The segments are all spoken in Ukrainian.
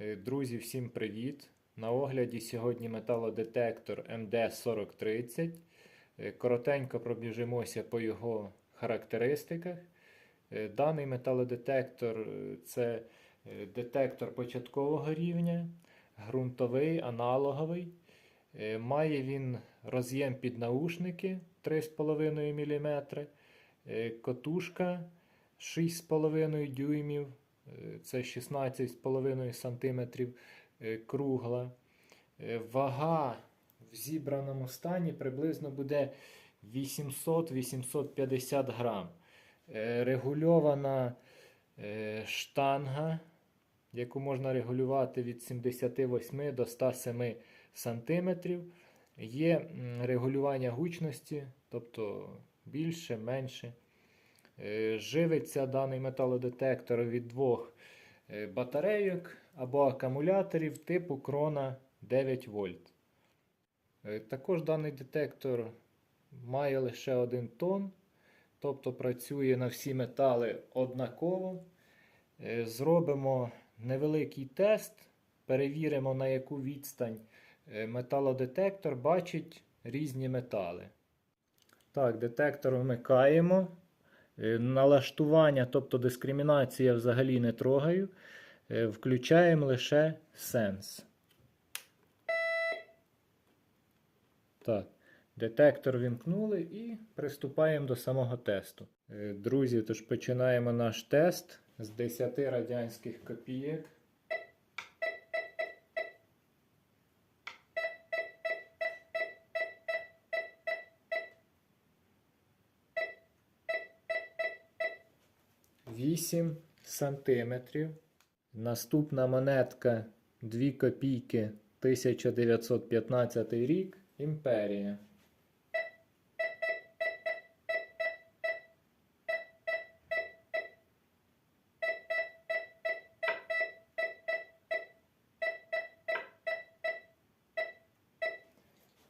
Е, Друзі, всім привіт! На огляді сьогодні металодетектор MD4030. Е, Коротенько пробіжимося по його характеристиках. Е, Даний металодетектор це детектор початкового рівня, ґрунтовий, аналоговий. Має він роз'єм під наушники 3,5 мм, котушка 6,5 дюймів, це 16,5 см е, кругла. Е, Вага в зібраному стані приблизно буде 800-850 грам. Е, Регульована штанга, яку можна регулювати від 78 до 107 см. Є регулювання гучності, тобто більше, менше. Е, Живиться даний металодетектор від двох е, батарейок або акумуляторів типу крона 9 вольт. Е, Також даний детектор має лише один тон, тобто працює на всі метали однаково. Зробимо невеликий тест, перевіримо, на яку відстань металодетектор бачить різні метали. Так, детектор вмикаємо. Е, Налаштування, тобто дискримінація взагалі не трогаю. Е, Включаємо лише сенс. Так, детектор вімкнули і приступаємо до самого тесту. Е, Друзі, тож починаємо наш тест з 10 радянських копійок. Вісім сантиметрів. Наступна монетка 2 копійки 1915 рік. Імперія.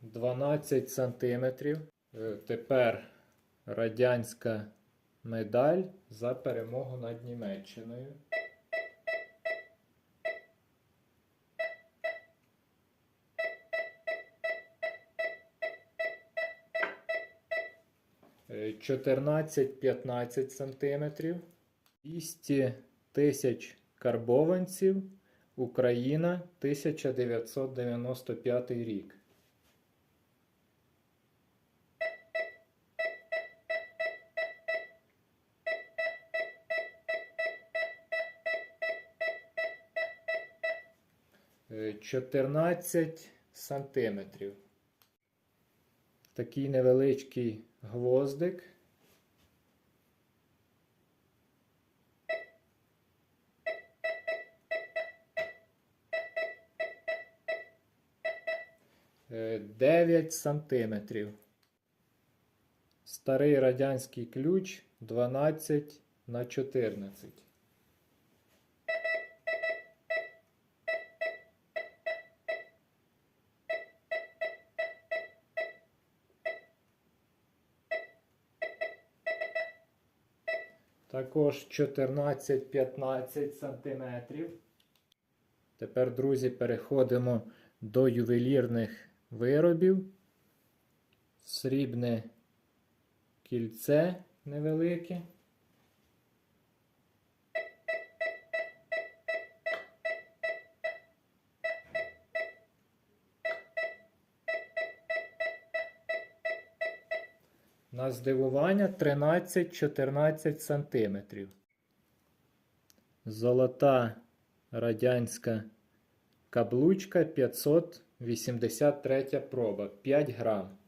Дванадцять сантиметрів. Е, Тепер радянська медаль за перемогу над Німеччиною. Е, 14-15 сантиметрів. 200 тисяч карбованців. Україна 1995 рік. 14 сантиметрів. Такий невеличкий гвоздик. Е, 9 сантиметрів. Старий радянський ключ 12 на 14. Також 14-15 см. Тепер, друзі, переходимо до ювелірних виробів. Срібне кільце невелике. На здивування 13-14 сантиметрів. Золота радянська каблучка 583 проба 5 грам.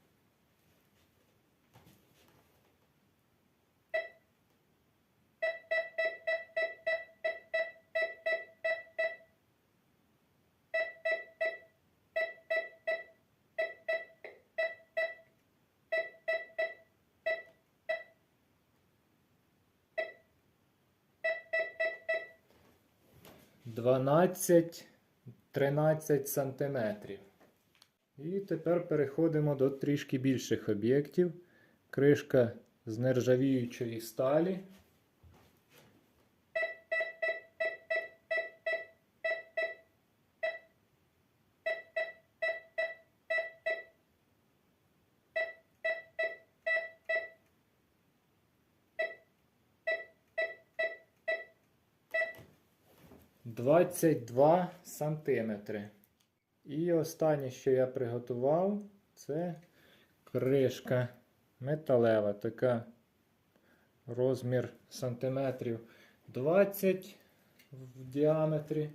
Дванадцять 13 сантиметрів. І тепер переходимо до трішки більших об'єктів. Кришка з нержавіючої сталі. 22 сантиметри. І останнє, що я приготував, це кришка металева, така розмір сантиметрів 20 в діаметрі.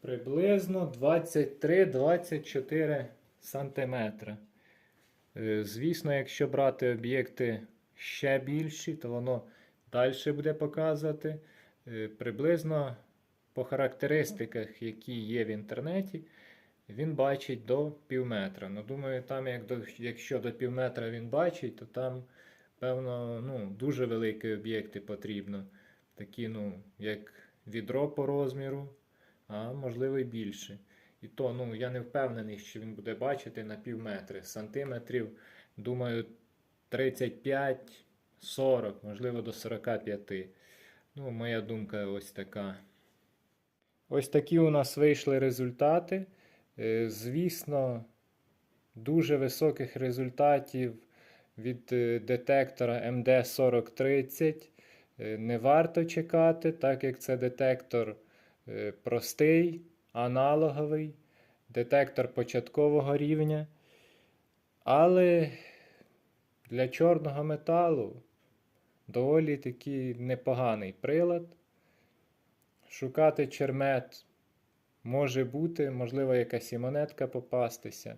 Приблизно 23-24 сантиметри. Е, Звісно, якщо брати об'єкти ще більші, то воно далі буде показувати. Е, Приблизно по характеристиках, які є в інтернеті, він бачить до пів метра. Ну, думаю, там, як до, якщо до пів метра він бачить, то там, певно, ну, дуже великі об'єкти потрібно. Такі, ну, як відро по розміру, а можливо і більше. І то, ну, я не впевнений, що він буде бачити на пів метри. Сантиметрів, думаю, 35, 40, можливо, до 45. Ну, моя думка ось така. Ось такі у нас вийшли результати. Е, Звісно, дуже високих результатів від е, детектора MD4030 е, не варто чекати, так як це детектор простий, аналоговий, детектор початкового рівня. Але для чорного металу доволі такий непоганий прилад. Шукати чермет може бути, можливо, якась і монетка попастися,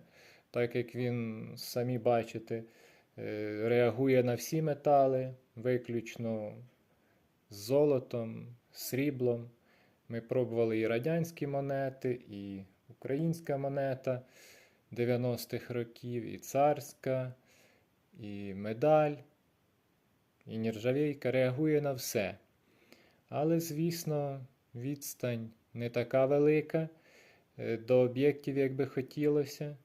так як він, самі бачите, е, реагує на всі метали, виключно з золотом, сріблом. Ми пробували і радянські монети, і українська монета 90-х років, і царська, і медаль, і нержавійка реагує на все. Але, звісно, відстань не така велика е, до об'єктів, як би хотілося.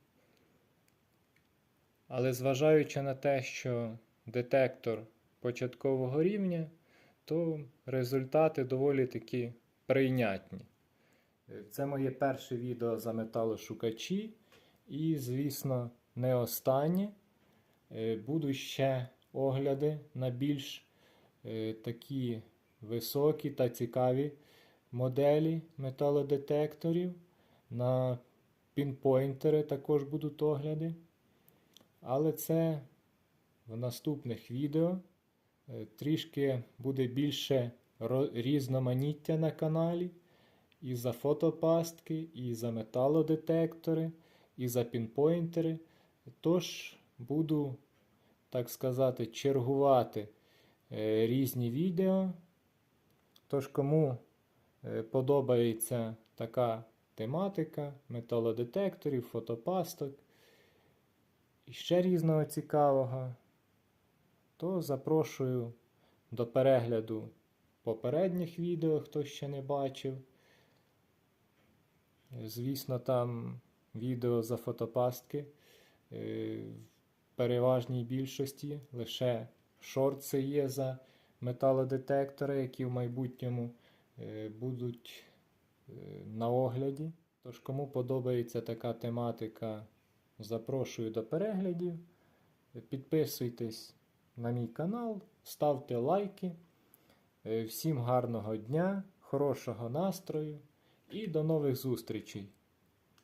Але зважаючи на те, що детектор початкового рівня, то результати доволі таки прийнятні. Це моє перше відео за металошукачі. І, звісно, не останнє. Е, Будуть ще огляди на більш е, такі високі та цікаві моделі металодетекторів. На пінпойнтери також будуть огляди. Але це в наступних відео. Е, Трішки буде більше різноманіття на каналі. І за фотопастки, і за металодетектори, і за пінпойнтери. Тож буду, так сказати, чергувати е, різні відео. Тож, кому е, подобається така тематика металодетекторів, фотопасток і ще різного цікавого, то запрошую до перегляду попередніх відео, хто ще не бачив. Звісно, там відео за фотопастки е, в переважній більшості лише шорти є за металодетектори, які в майбутньому е, будуть е, на огляді. Тож, кому подобається така тематика, запрошую до переглядів. Підписуйтесь на мій канал, ставте лайки. Е, Всім гарного дня, хорошого настрою і до нових зустрічей!